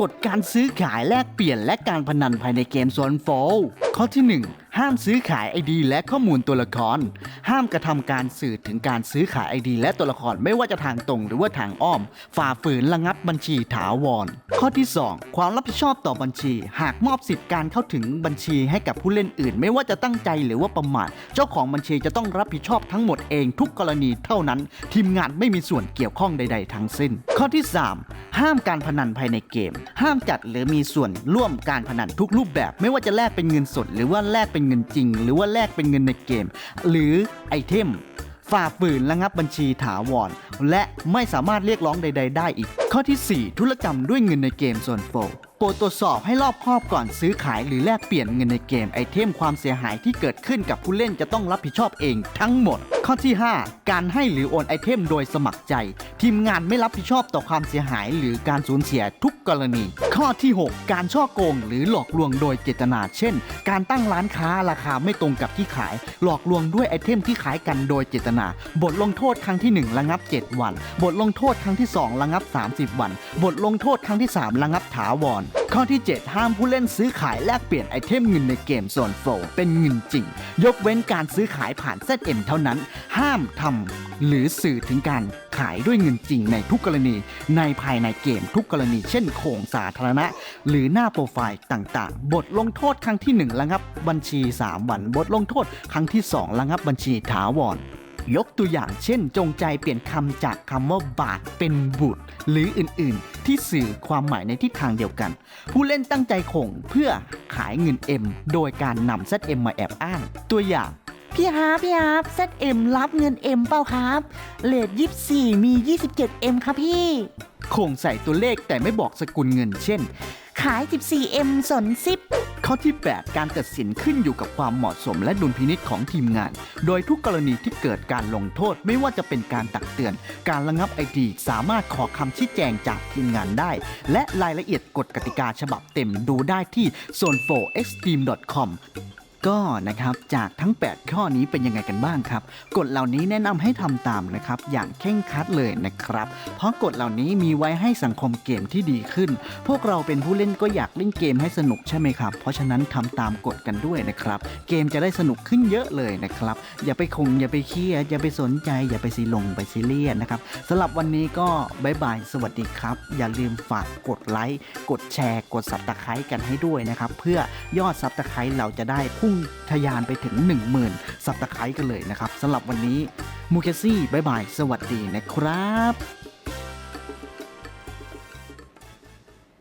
กฎการซื้อขายแลกเปลี่ยนและการพนันภายในเกมโซนโฟลข้อที่ 1 ห้ามซื้อขายไอดีและข้อมูลตัวละคร ห้ามกระทำการสื่อถึงการซื้อขายไอดีและตัวละครไม่ว่าจะทางตรงหรือว่าทางอ้อม ฝ่าฝืนระงับบัญชีถาวร ข้อที่ 2 ความรับผิดชอบต่อบัญชี หากมอบสิทธิ์การเข้าถึงบัญชีให้กับผู้เล่นอื่น ไม่ว่าจะตั้งใจหรือว่าประมาทเจ้าของบัญชีจะต้องรับผิดชอบทั้งหมดเองทุกกรณีเท่านั้น ทีมงานไม่มีส่วนเกี่ยวข้องใด ๆ ทั้งสิ้น ข้อที่ 3 ห้ามการพนันภายในเกม ห้ามจัดหรือมีส่วนร่วมการพนันทุกรูปแบบ ไม่ว่าจะแลกเป็นเงินสด หรือว่าแลกเป็นเงินจริง หรือว่าแลกเป็นเงินในเกม หรือไอเทมฝ่าฝืนระงับบัญชีถาวร และไม่สามารถเรียกร้องใด ๆ ได้อีก ข้อที่ 4 ธุรกรรมด้วยเงินในเกมส่วนโฟ โปรดตรวจสอบให้รอบคอบก่อนซื้อขายหรือแลกเปลี่ยนเงินในเกมไอเทมความเสียหายที่เกิดขึ้นกับผู้เล่นจะต้องรับผิดชอบเองทั้งหมด ข้อที่ 5 การให้หรือโอนไอเทมโดยสมัครใจ ทีมงานไม่รับผิดชอบต่อความเสียหายหรือการสูญเสียทุกกรณี ข้อที่ 6 การช่อโกงหรือหลอกลวงโดยเจตนา เช่น การตั้งร้านค้าราคาไม่ตรงกับที่ขาย หลอกลวงด้วยไอเทมที่ขายกันโดยเจตนา บทลงโทษครั้งที่ 1 ระงับ 7 วัน บทลงโทษครั้งที่ 2 ระงับ 30 วัน บทลงโทษครั้งที่ 3 ระงับถาวรข้อที่ 7 ห้ามผู้เล่นซื้อขายแลกเปลี่ยนไอเทมเงินในเกมโซนโฟเป็นเงินจริง ยกเว้นการซื้อขายผ่าน ZM เท่านั้น ห้ามทำหรือสื่อถึงการขายด้วยเงินจริงในทุกกรณี ในภายในเกมทุกกรณี เช่นโขงสาธารณะ หรือหน้าโปรไฟล์ต่างๆ บทลงโทษครั้งที่ 1 ระงับบัญชี 3 วัน บทลงโทษครั้งที่ 2 ระงับบัญชีถาวร ยกตัวอย่างเช่น จงใจเปลี่ยนคำจากคำว่าบาทเป็นบุตร หรืออื่นๆ ที่สื่อความหมายในทิศทางเดียวกัน ผู้เล่นตั้งใจคงเพื่อขายเงิน M โดยการนำ ZM มาแอบอ้าง ตัวอย่างพี่ฮาร์ปพี่ฮาร์ป ZM รับเงิน M เปล่าครับเลทยี่สี่มี 27M ครับพี่ คงใส่ตัวเลขแต่ไม่บอกสกุลเงิน เช่น ขาย 14M สนซิป ข้อที่ 8 การตัดสินขึ้นอยู่กับความเหมาะสมและดุลพินิษของทีมงาน โดยทุกกรณีที่เกิดการลงโทษไม่ว่าจะเป็นการตักเตือน การระงับไอดีสามารถขอคำชี้แจงจากทีมงานได้ และรายละเอียดกฎกติกาฉบับเต็มดูได้ที่ zone4extreme.com ก็นะครับจากทั้ง 8 ข้อนี้เป็นยังไงกันบ้างครับกฎเหล่านี้แนะนำให้ทำตามนะครับอย่างเคร่งครัดเลยนะครับ เพราะกฎเหล่านี้มีไว้ให้สังคมเกมที่ดีขึ้น พวกเราเป็นผู้เล่นก็อยากเล่นเกมให้สนุกใช่ไหมครับ เพราะฉะนั้นทำตามกฎกันด้วยนะครับ เกมจะได้สนุกขึ้นเยอะเลยนะครับ อย่าไปคงอย่าไปเครียดอย่าไปสนใจ อย่าไปซีลงไปซีเรียสนะครับสำหรับวันนี้ก็บายบายสวัสดีครับ อย่าลืมฝากกดไลค์กดแชร์ กดสับตะไคร้กันให้ด้วยนะครับเพื่อยอดสับตะไคร้เราจะได้พุ่งทะยานไปถึง 10,000 สับตะไคร้กันเลยนะครับสำหรับวันนี้มูเคซี่บายบาย สวัสดีนะครับ